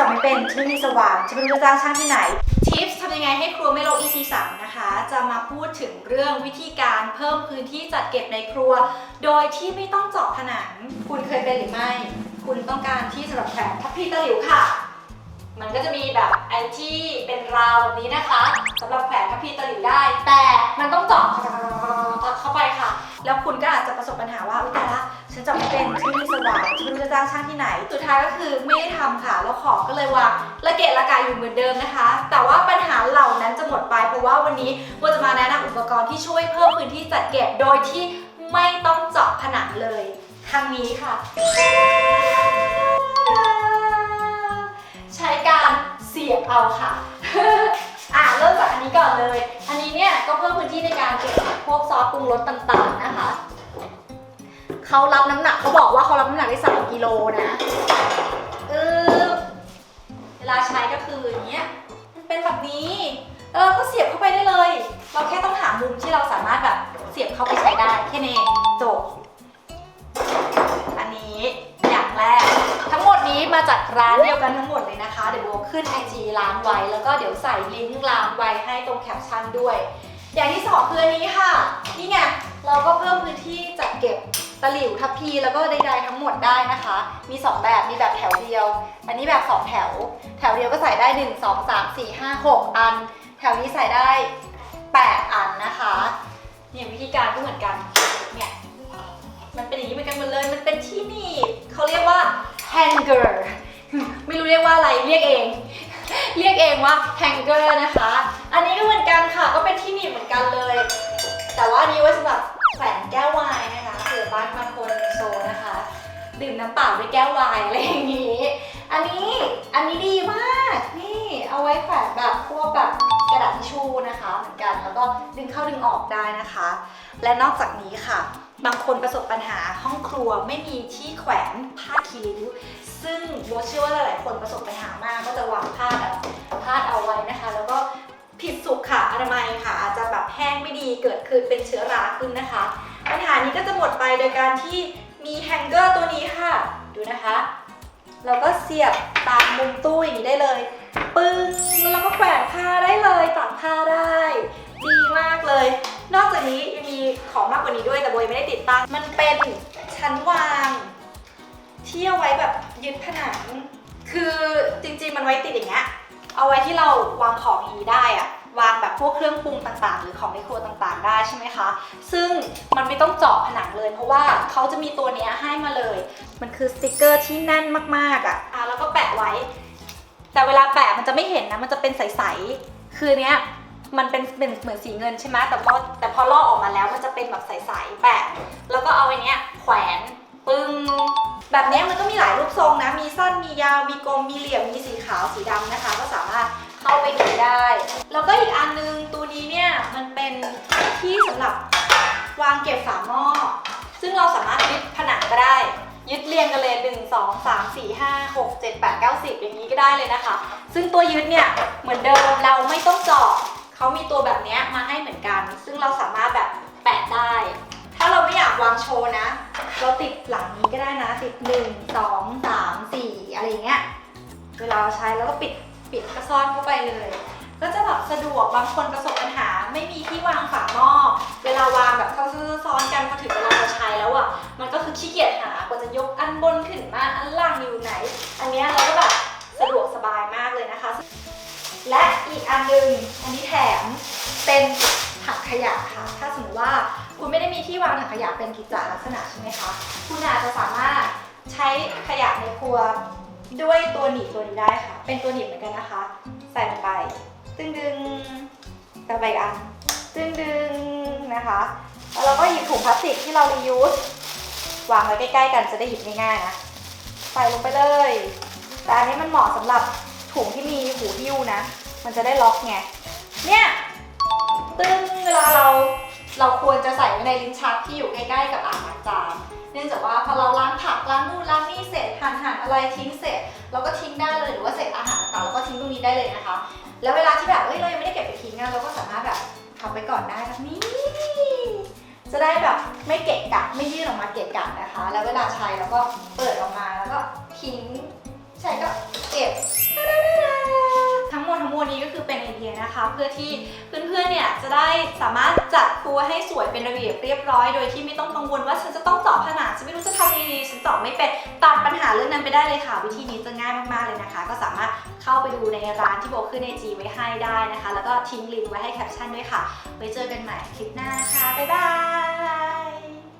จับไม่เป็นฉันไม่มีสว่านฉันไม่รู้จะจ้างช่างที่ไหนทิปส์ทำยังไงให้ครัวไม่รก EP 3นะคะ จะมาพูดถึงเรื่องวิธีการเพิ่มพื้นที่จัดเก็บในครัว โดยที่ไม่ต้องเจาะผนัง คุณเคยเป็นหรือไม่ คุณต้องการที่สำหรับแขวนทับพีตะหลิวค่ะ มันก็จะมีแบบไอ้ที่เป็นราวแบบนี้นะคะสำหรับแขวนทับพีตะ จ้างช่างที่ไหน สุดท้ายก็คือไม่ได้ทำค่ะ แล้วของก็เลยวางระเกะระกายอยู่เหมือนเดิมนะคะ แต่ว่าปัญหาเหล่านั้นจะหมดไป เพราะว่าวันนี้วัวจะมาแนะนำอุปกรณ์ที่ช่วยเพิ่มพื้นที่จัดเก็บโดยที่ไม่ต้องเจาะผนังเลยทางนี้ค่ะ ใช้การเสียบเอาค่ะอะเริ่มจากอันนี้ก่อนเลย อันนี้เนี่ยก็เพิ่มพื้นที่ในการเก็บพวกซอสปรุงรสต่างๆนะคะ เขารับน้ำหนักเขาบอกว่าเขารับน้ำหนักได้ 3 กิโลนะเออเวลาใช้ก็คืออย่างเงี้ย มันเป็นแบบนี้เออก็เสียบเข้าไปได้เลย เราแค่ต้องหามุมที่เราสามารถแบบเสียบเข้าไปใช้ได้แค่นี้เองจบ อันนี้อย่างแรก ทั้งหมดนี้มาจากร้านเดียวกันทั้งหมดเลยนะคะ เดี๋ยวโบขึ้น IG ร้านไว้ แล้วก็เดี๋ยวใส่ลิงก์ร้านไว้ให้ตรงแคปชั่นด้วย อย่างที่สองคืออันนี้ค่ะ นี่ไง เราก็เพิ่มพื้นที่จัดเก็บ ตะหลิวทัพพีแล้วก็ใดๆทั้งหมดได้นะคะ มี 2 แบบมีแบบแถวเดียว อันนี้แบบ 2 แถว แถวเดียวก็ใส่ได้ 1 2 3 4 5 6 อัน แถวนี้ใส่ได้ 8 อันนะคะเนี่ยวิธีการก็เหมือนกันเนี่ยมันเป็นอย่างนี้เหมือนกันหมดเลยมันเป็นที่หนีบเขาเรียกว่า hanger ไม่รู้เรียกว่าอะไรเรียกเอง เรียกเองว่า hanger นะคะ อันนี้ก็เหมือนกันค่ะก็เป็นที่หนีบเหมือนกันเลย แต่ว่านี้ไว้สำหรับแขวนแก้ววายนะ บ้านบางคนโซนะคะ ดื่มน้ำเปล่าด้วยแก้ววายอะไรอย่างนี้ อันนี้อันนี้ดีมากนี่เอาไว้แขวนแบบพวกแบบกระดาษทิชชู่นะคะเหมือนกันแล้วก็ดึงเข้าดึงออกได้นะคะ และนอกจากนี้ค่ะ บางคนประสบปัญหาห้องครัวไม่มีที่แขวนผ้าคีริ้วซึ่งโบเชื่อว่าหลายๆคนประสบปัญหามากก็จะวางผ้าแบบพาดเอาไว้นะคะ แล้วก็ผิดสุขค่ะอนามัยค่ะ อาจจะแบบแห้งไม่ดีเกิดขึ้นเป็นเชื้อราขึ้นนะคะ ปัญหานี้ก็จะหมดไปโดยการที่มีแฮงเกอร์ตัวนี้ค่ะ ดูนะคะ เราก็เสียบตามมุมตู้อย่างนี้ได้เลย ปึ้งแล้วเราก็แขวนผ้าได้เลยตากผ้าได้ ดีมากเลย นอกจากนี้ยังมีของมากกว่านี้ด้วยแต่โบยไม่ได้ติดตั้ง มันเป็นชั้นวางที่เอาไว้แบบยึดผนัง คือจริงๆมันไว้ติดอย่างเงี้ย เอาไว้ที่เราวางของอย่างนี้ได้อะ วางแบบพวกเครื่องปรุงต่างๆ หรือของในครัวต่างๆ ได้ใช่ไหมคะ ซึ่งมันไม่ต้องเจาะผนังเลย เพราะว่าเขาจะมีตัวเนี้ยให้มาเลย มันคือสติกเกอร์ที่แน่นมากๆอะอะแล้วก็แปะไว้ แต่เวลาแปะมันจะไม่เห็นนะ มันจะเป็นใสๆ คือเนี้ยมันเป็นเป็นเหมือนสีเงินใช่ไหมแต่พอแต่พอลอกออกมาแล้วมันจะเป็นแบบใสๆ แปะ แล้วก็เอาไอ้เนี้ยแขวนปึ้ง แบบนี้มันก็มีหลายรูปทรงนะ มีสั้น มียาว มีกลม มีเหลี่ยม มีสีขาว สีดำนะคะ ก็สามารถ เข้าไปดูได้ แล้วก็อีกอันนึงตัวนี้เนี่ยมันเป็นที่สำหรับวางเก็บฝาหม้อ ซึ่งเราสามารถยึดผนังก็ได้ ยึดเรียงกันเลย1 2 3 4 5 6 7 8 9 10 อย่างนี้ก็ได้เลยนะคะ ซึ่งตัวยึดเนี่ยเหมือนเดิมเราไม่ต้องเจาะเขามีตัวแบบเนี้ยมาให้เหมือนกัน ซึ่งเราสามารถแบบแปะได้ ถ้าเราไม่อยากวางโชว์นะ เราติดหลังนี้ก็ได้นะติด 1 2 3 4 อะไรอย่างเงี้ย เวลาเราใช้แล้วก็ปิด ปิดก็ซ่อนเข้าไปเลย ก็จะแบบสะดวกบางคนประสบปัญหา ไม่มีที่วางฝาหม้อเวลาวางแบบเขาซ้อนกันพอถึงเวลาเราใช้แล้วอะมันก็คือขี้เกียจหากว่าจะยกอันบนขึ้นมาอันล่างอยู่ไหน อันเนี้ยเราก็แบบสะดวกสบายมากเลยนะคะ และอีกอันหนึงอันนี้แถมเป็นถังขยะค่ะ ถ้าสมมติว่าคุณไม่ได้มีที่วางถังขยะเป็นกิจลักษณะใช่ไหมคะ คุณอาจจะสามารถใช้ขยะในครัว ด้วยตัวหนีบตัวนี้ได้ค่ะ เป็นตัวหนีบเหมือนกันนะคะ ใส่ลงไป ตึงดึงกระไปอีกอันตึงดึงนะคะ แล้วเราก็หยิบถุงพลาสติกที่เรารียูสวางไว้ใกล้ๆกันจะได้หยิบง่ายๆนะ ใส่ลงไปเลย แต่อันนี้มันเหมาะสำหรับถุงที่มีหูหิ้วนะ มันจะได้ล็อกไง เนี่ย ตึ้งเวลาเรา เราควรจะใส่ไว้ในลิ้นชักที่อยู่ใกล้ๆกับอ่างล้างจานเนื่องจากว่าพอเราล้างผักล้างนู่นล้างนี่เสร็จหั่นหั่นอะไรทิ้งเสร็จเราก็ทิ้งได้เลยหรือว่าเศษอาหารต่างๆเราก็ทิ้งตรงนี้ได้เลยนะคะ แล้วเวลาที่แบบเอ้ยเรายังไม่ได้เก็บไปทิ้งอะเราก็สามารถแบบทำไปก่อนได้แบบนี้จะได้แบบไม่เกะกะไม่ยื่นออกมาเกะกะนะคะ แล้วเวลาใช้เราก็เปิด พื่อที่เพื่อนๆเนี่ยจะได้สามารถจัดครัวให้สวยเป็นระเบียบเรียบร้อย โดยที่ไม่ต้องกังวลว่าฉันจะต้องเจาะผนังฉันไม่รู้จะทำยังไงดีฉันเจาะไม่เป็นตัดปัญหาเรื่องนั้นไปได้เลยค่ะ วิธีนี้จะง่ายมากๆเลยนะคะ ก็สามารถเข้าไปดูในร้านที่โบขึ้นในจีไว้ให้ได้นะคะ แล้วก็ทิ้งลิงก์ไว้ให้แคปชั่นด้วยค่ะไว้เจอกันใหม่คลิปหน้านะคะบ๊ายบาย